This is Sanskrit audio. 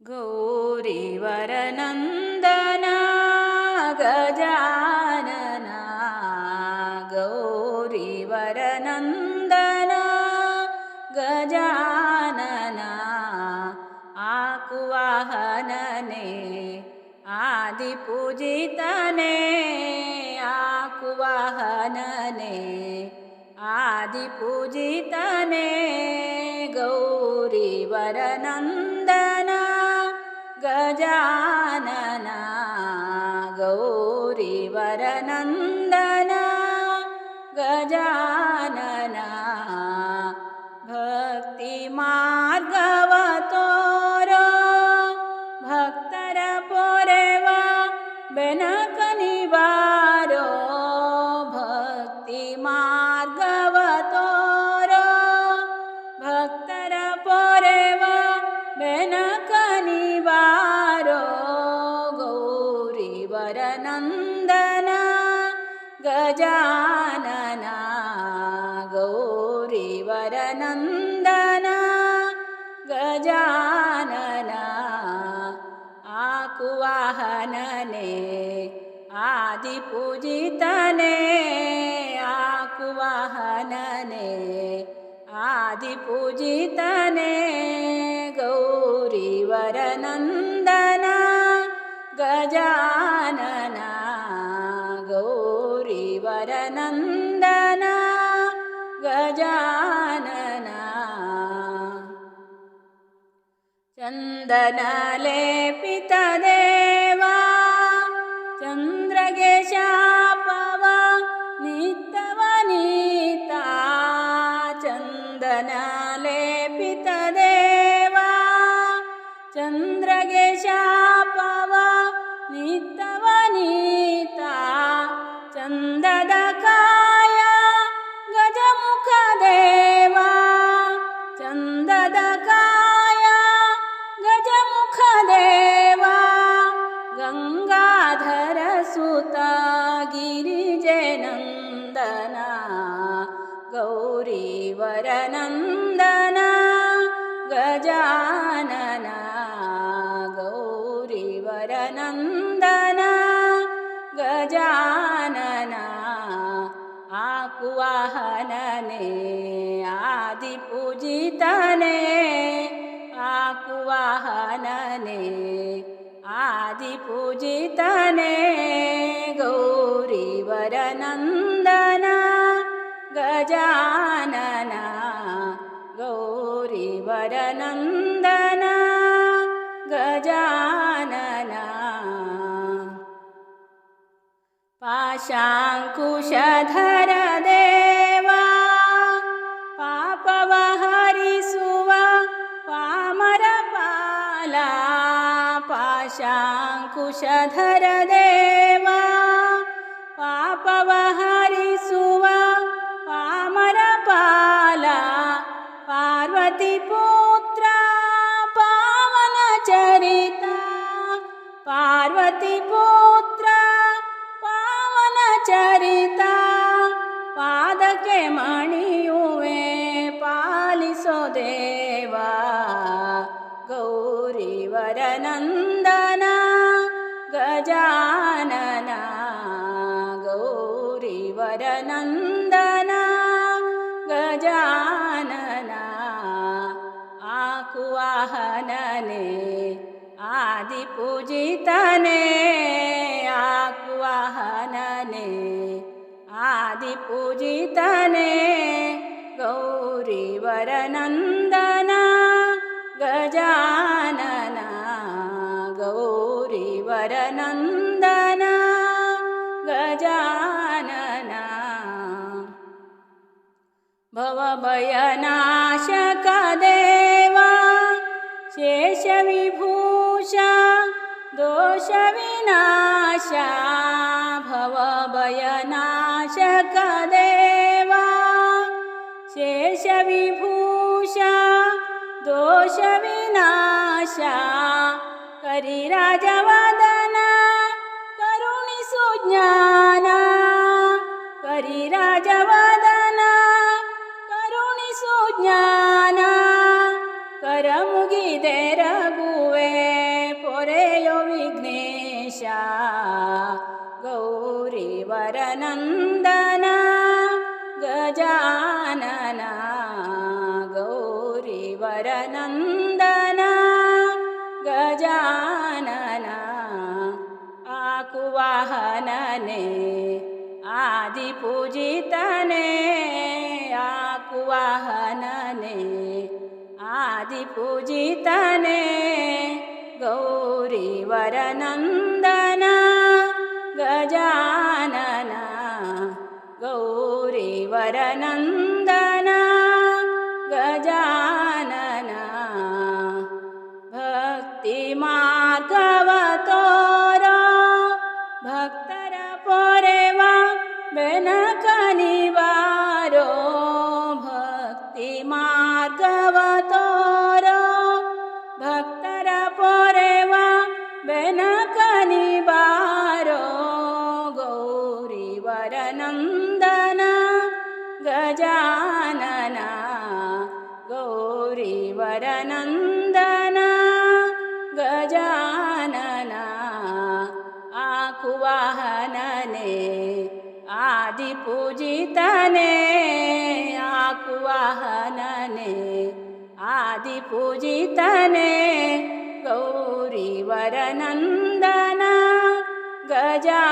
गौरीवरनन्दना गजानना गौरीवरनन्दना गजानना आकुवाहनने आदिपूजितने आकुवाहनने आदिपूजितने गौरीवरनन्दना गजानना गौरीवरनन्दना गजानना गौरीवरनन्दना गजानना गौरीवरनन्दना गजानना आकुवाहनने आदिपूजितने आकुवाहनने आदिपूजितने गौरीवरनन्दना गजानना गौरीवरनन्दना गजानना चन्दनलेपितदेवा चन्द्रगेशापवा नित्यवनीता चन्दनलेपितदेवा चन्द्रगेशापवा नित्यवनीता चन्ददकाय गजानना आकुवाहनने आदिपूजितने आकुवाहनने आदिपूजितने गौरीवरनन्दना गजानना गौरीवरनन्दना गजानना पाशाङ्कुशधर देवा पापवहरिसुवा पामरपाला। पाशाङ्कुशधर देवा पापवहरिसुवा पामरपाला। पार्वतीपुत्रा आकुवाहनने आदिपूजितने आकुवाहनने आदिपूजितने गौरीवरनन्दना गजानना गौरीवरनन्दना गजानना। भवभयनाशकदेवा दोषविनाशा भवभयनाशकदेवा शेषविभूषा दोषविनाशा करि राजवदना करुण सुज्ञानीराजवदना करमुगिदे रघु गौरिवरनन्दन। गजानना। गौरिवरनन्दन। गजानना। आकुवाहनने। आदिपूजितने। आकुवाहनने। आदिपूजितने। गौरीवरनन्द रनन्दन गजानना भक्तिमा गवतोर भक्तरपोरे वानक नन्दन गजानना आकुवाहनने आदिपूजितने आकुवाहनने आदिपूजितने गौरीवरनन्दना गजा